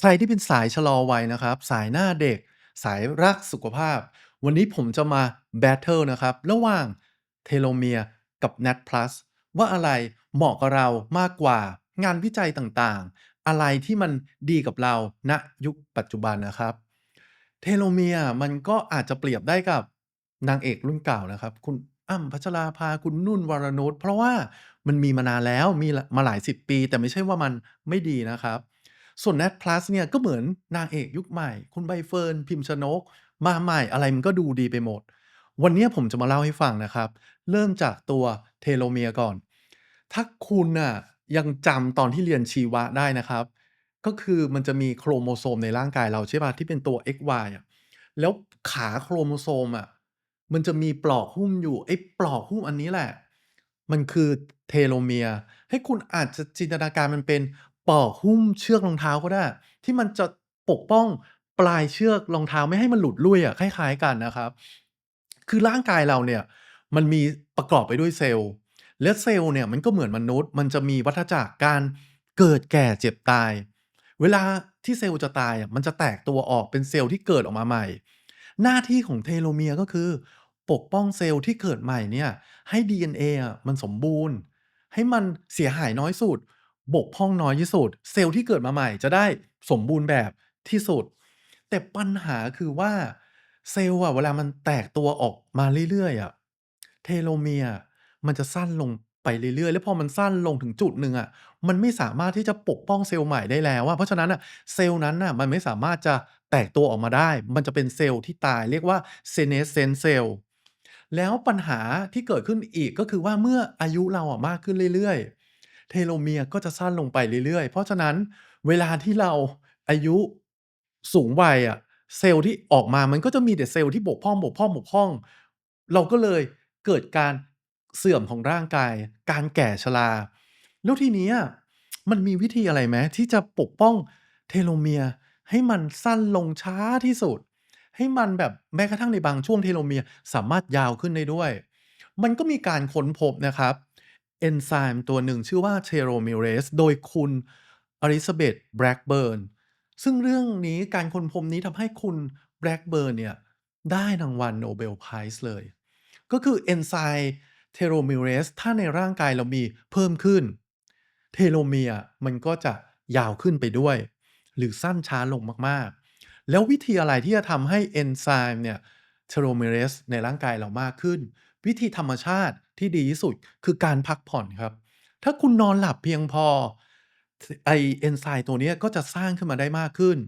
ใครที่เป็นสายชะลอวัยนะครับ สายหน้าเด็ก สายรักสุขภาพ วันนี้ผมจะมาแบตเทิลนะครับ ระหว่าง Telomere กับ NAT+ ว่าอะไรเหมาะกับเรามากกว่างานวิจัยต่างๆ อะไรที่มันดีกับเราณยุคปัจจุบันนะครับ Telomere มันก็อาจจะเปรียบได้กับนางเอกรุ่นเก่านะครับ คุณอ้ำพัชราภาคุณนุ่นวรนุชเพราะว่ามันมีมานานแล้วมีมาหลายสิบปี แต่ไม่ใช่ว่ามันไม่ดีนะครับ ส่วน NAT+ เนี่ยก็เหมือนนางเอกยุคใหม่ คุณใบเฟิร์นพิมพ์ชนก มาใหม่อะไรมันก็ดูดีไปหมด วันนี้ผมจะมาเล่าให้ฟังนะครับ เริ่มจากตัว Telomere ก่อน ถ้าคุณน่ะยังจำตอนที่เรียนชีวะได้นะครับ ก็คือมันจะมีโครโมโซมในร่างกายเราใช่เปล่าที่เป็นตัว XY อะแล้วขาโครโมโซมอะมันจะมีปลอกหุ้มอยู่ไอ้ปลอกหุ้มอันนี้แหละ มันคือ Telomere ให้คุณอาจจะจินตนาการมันเป็น ปลอกหุ้มเชือกรองเท้าก็ได้ ที่มันจะปกป้องปลายเชือกรองเท้าไม่ให้มันหลุดลุ่ยอะคล้ายๆกันนะครับ คือร่างกายเราเนี่ยมันมีประกอบไปด้วยเซลล์ และเซลล์เนี่ยมันก็เหมือนมนุษย์ มันจะมีวัฏจักรการเกิดแก่เจ็บตาย เวลาที่เซลล์จะตายอะมันจะแตกตัวออกเป็นเซลล์ที่เกิดออกมาใหม่ หน้าที่ของ Telomere ก็คือ ปกป้องเซลล์ที่เกิดใหม่เนี่ยให้ DNA อะมันสมบูรณ์ ให้มันเสียหายน้อยสุด บกพร่องน้อยที่สุด เซลล์ที่เกิดมาใหม่จะได้สมบูรณ์แบบที่สุด แต่ปัญหาคือว่าเซลล์อะเวลามันแตกตัวออกมาเรื่อยๆอะ Telomere มันจะสั้นลงไปเรื่อยๆ แล้วพอมันสั้นลงถึงจุดหนึ่งอะมันไม่สามารถที่จะปกป้องเซลล์ใหม่ได้แล้วอะเพราะฉะนั้นน่ะเซลล์นั้นน่ะมันไม่สามารถจะแตกตัวออกมาได้ มันจะเป็นเซลล์ที่ตายเรียกว่า senescent cell แล้วปัญหาที่เกิดขึ้นอีกก็คือว่าเมื่ออายุเราอะมากขึ้นเรื่อยๆ Telomere ก็จะสั้นลงไปเรื่อยๆ เพราะฉะนั้นเวลาที่เราอายุสูงวัยอะเซลล์ที่ออกมามันก็จะมีแต่เซลล์ที่บกพร่องๆๆเราก็เลยเกิดการเสื่อมของร่างกาย การแก่ชรา แล้วทีนี้มันมีวิธีอะไรไหมที่จะปกป้อง Telomere ให้มันสั้นลงช้าที่สุด ให้มันแบบแม้กระทั่งในบางช่วง Telomere สามารถยาวขึ้นได้ด้วย มันก็มีการค้นพบนะครับ เอนไซม์ตัวหนึ่งชื่อว่า Telomerase โดยคุณ Elizabeth Blackburn ซึ่งเรื่องนี้การค้นพบนี้ทำให้คุณ Blackburn เนี่ย ได้รางวัล Nobel Prize เลย ก็คือเอนไซม์ Telomerase ถ้าในร่างกายเรามีเพิ่มขึ้น Telomere มันก็จะยาวขึ้นไปด้วย หรือสั้นช้าลงมากๆ แล้ววิธีอะไรที่จะทำให้เอนไซม์เนี่ย Telomerase ในร่างกายเรามากขึ้น วิธีธรรมชาติ ที่ดีที่สุดคือการพักผ่อนครับ ถ้าคุณนอนหลับเพียงพอไอเอนไซม์ตัวนี้ก็จะสร้างขึ้นมาได้มากขึ้น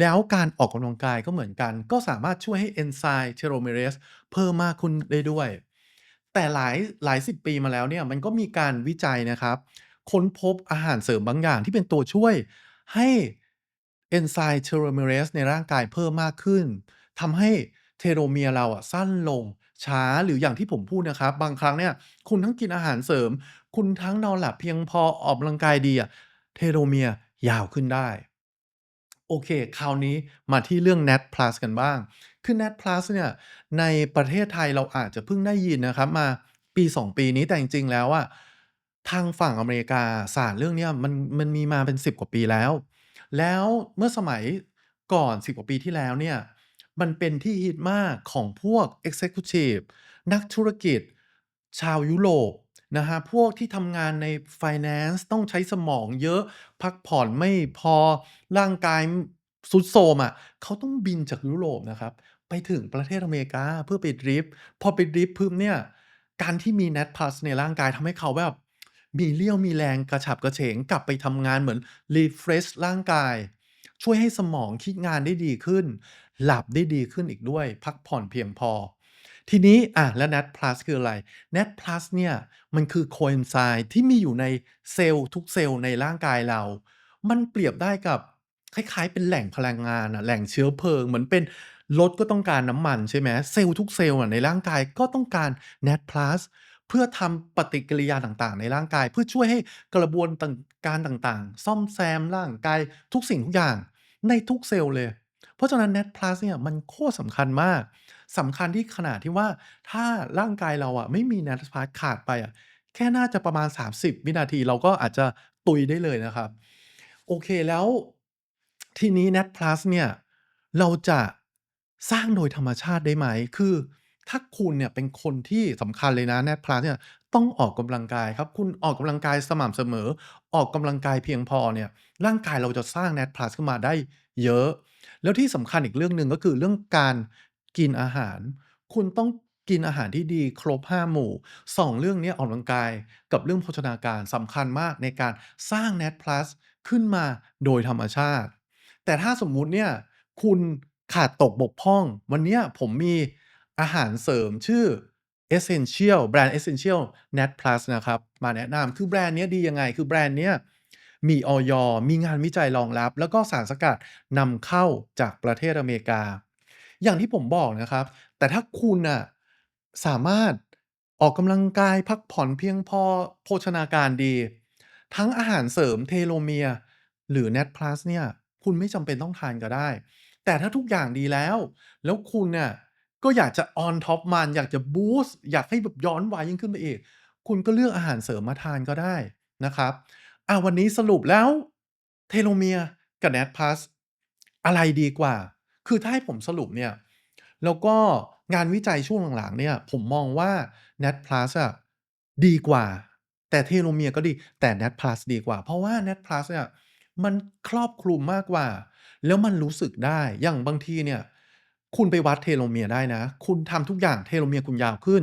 แล้วการออกกำลังกายก็เหมือนกัน ก็สามารถช่วยให้เอนไซม์ Telomerase เพิ่มมากขึ้นได้ด้วย แต่หลายหลายสิบปีมาแล้วเนี่ยมันก็มีการวิจัยนะครับ ค้นพบอาหารเสริมบางอย่างที่เป็นตัวช่วยให้เอนไซม์ Telomerase ในร่างกายเพิ่มมากขึ้นทำให้ Telomere เราอะสั้นลง ช้า หรืออย่างที่ผมพูดนะครับ บางครั้งเนี่ยคุณทั้งกินอาหารเสริม คุณทั้งนอนหลับเพียงพอออกกำลังกายดีอะ Telomere ยาวขึ้นได้ โอเค คราวนี้มาที่เรื่อง NAT+ กันบ้าง คือ NAT+ เนี่ยในประเทศไทยเราอาจจะเพิ่งได้ยินนะครับ มา1-2ปีนี้แต่จริงๆแล้วอะทางฝั่งอเมริกาศาสตร์เรื่องเนี้ยมันมันมีมาเป็น 10 กว่าปีแล้ว แล้วเมื่อสมัยก่อน 10 กว่าปีที่แล้วเนี่ย มันเป็นที่ฮิตมากของพวก Executive นักธุรกิจ ชาวยุโรปนะครับพวกที่ทำงานในไฟแนนซ์ต้องใช้สมองเยอะ พักผ่อนไม่พอร่างกายมทรุดโทมอะเขาต้องบินจากยุโรปนะครับ ไปถึงประเทศอเมริกาเพื่อไปดริปพอไปดริปปุ๊บเนี่ย การที่มี NAT+ ในร่างกายทำให้เขาแบบ มีเรี่ยวมีแรงกระฉับกระเฉงกลับไปทำงานเหมือน refresh ร่างกาย ช่วยให้สมองคิดงานได้ดีขึ้น หลับได้ดีขึ้นอีกด้วย พักผ่อนเพียงพอ ทีนี้อะแล้ว NAT+ คืออะไร? NAT+ เนี่ยมันคือ Coenzyme ที่มีอยู่ในเซลล์ทุกเซลล์ในร่างกายเรา มันเปรียบได้กับคล้ายๆ เป็นแหล่งพลังงานอะแหล่งเชื้อเพลิง เหมือนเป็นรถก็ต้องการน้ำมันใช่ไหมเซลล์ทุกเซลล์ในร่างกายก็ต้องการ NAT+ เพื่อทำปฏิกิริยาต่างๆ ในร่างกาย เพื่อช่วยให้กระบวนการต่างๆ ซ่อมแซมร่างกายทุกสิ่งทุกอย่างในทุกเซลล์เลย ราะฉะนั้น NAT+ เนี่ยมันโคตรสำคัญมากสำคัญที่ขนาดที่ว่าถ้าร่างกายเราอะไม่มี NAT+ ขาดไปอะแค่น่าจะประมาณ 30 วินาทีเราก็อาจจะตุยได้เลยนะครับ โอเคแล้วทีนี้ NAT+ เนี่ยเราจะสร้างโดยธรรมชาติได้ไหม?คือถ้าคุณเนี่ยเป็นคนที่สำคัญเลยนะ NAT+ เนี่ยต้องออกกำลังกายครับ คุณออกกำลังกายสม่ำเสมอ ออกกำลังกายเพียงพอเนี่ยร่างกายเราจะสร้าง NAT+ ขึ้นมาได้ เยอะ แล้วที่สำคัญอีกเรื่องหนึ่งก็คือเรื่องการกินอาหาร คุณต้องกินอาหารที่ดีครบ 5 หมู่ 2 เรื่องนี้ออกกำลังกายกับเรื่องโภชนาการสำคัญมากในการสร้าง NAT+ ขึ้นมาโดยธรรมชาติ แต่ถ้าสมมุติเนี่ยคุณขาดตกบกพร่อง วันนี้ผมมีอาหารเสริมชื่อ Essential แบรนด์ Essential NAT+ นะครับ มาแนะนำคือแบรนด์เนี้ยดียังไง?คือแบรนด์เนี้ย มีออยมีงานวิจัยรองรับ แล้วก็สารสกัดนำเข้าจากประเทศอเมริกา อย่างที่ผมบอกนะครับ แต่ถ้าคุณน่ะสามารถออกกำลังกายพักผ่อนเพียงพอโภชนาการดี ทั้งอาหารเสริม Telomere หรือ NAT+ เนี่ยคุณไม่จำเป็นต้องทานก็ได้ แต่ถ้าทุกอย่างดีแล้ว แล้วคุณเนี่ยก็อยากจะ on top มันอยากจะบูสต์อยากให้แบบย้อนวัยยิ่งขึ้นไปอีก คุณก็เลือกอาหารเสริมมาทานก็ได้นะครับ อาวันนี้สรุปแล้ว Telomere กับ NAT+ อะไรดีกว่า?คือถ้าให้ผมสรุปเนี่ย แล้วก็งานวิจัยช่วงหลังๆเนี่ย ผมมองว่า NAT+ อะดีกว่า แต่ Telomere ก็ดีแต่ NAT+ ดีกว่า เพราะว่า NAT+ เนี่ยมันครอบคลุมมากกว่า แล้วมันรู้สึกได้อย่างบางทีเนี่ย คุณไปวัด Telomere ได้นะ คุณทำทุกอย่าง Telomere คุณยาวขึ้น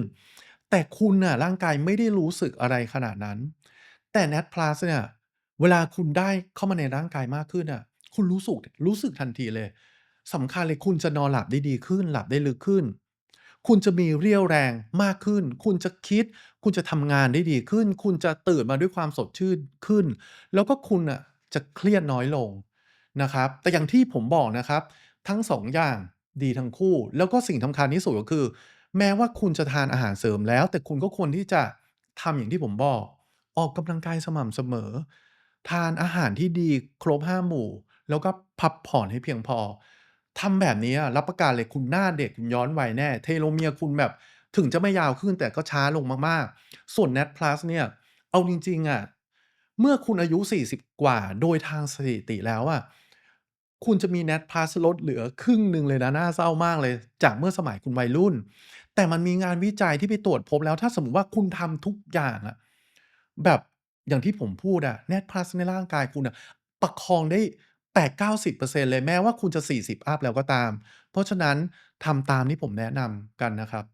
แต่คุณน่ะร่างกายไม่ได้รู้สึกอะไรขนาดนั้น แต่ NAT+ เนี่ยเวลาคุณได้เข้ามาในร่างกายมากขึ้นน่ะคุณรู้สุกรู้สึกทันทีเลยสำคัญเลยคุณจะนอนหลับได้ดีขึ้น หลับได้ลึกขึ้น คุณจะมีเรี่ยวแรงมากขึ้น คุณจะคิด คุณจะทำงานได้ดีขึ้น คุณจะตื่นมาด้วยความสดชื่นขึ้น แล้วก็คุณน่ะจะเครียดน้อยลงนะครับ แต่อย่างที่ผมบอกนะครับ ทั้ง2อย่างดีทั้งคู่ แล้วก็สิ่งสำคัญที่สุดก็คือ แม้ว่าคุณจะทานอาหารเสริมแล้ว แต่คุณก็ควรที่จะทำอย่างที่ผมบอก ออกกำลังกายสม่ำเสมอ ทานอาหารที่ดีครบ5หมู่ แล้วก็พักผ่อนให้เพียงพอทำแบบนี้รับประกันเลยคุณหน้าเด็กย้อนวัยแน่ Telomere คุณแบบถึงจะไม่ยาวขึ้นแต่ก็ช้าลงมากๆ ส่วน NAT+ เนี่ยเอาจริงๆอะเมื่อคุณอายุ 40 กว่าโดยทางสถิติแล้วอะคุณจะมี NAT+ ลดเหลือครึ่งหนึ่งเลยนะ น่าเศร้ามากเลย จากเมื่อสมัยคุณวัยรุ่น แต่มันมีงานวิจัยที่ไปตรวจพบแล้ว ถ้าสมมติว่าคุณทำทุกอย่างอะ แบบอย่างที่ผมพูดอะเน็ตพลัสในร่างกายคุณอะประคองได้ 8-90%เลยแม้ว่าคุณจะ 40 อัพแล้วก็ตาม เพราะฉะนั้นทำตามที่ผมแนะนำกันนะครับ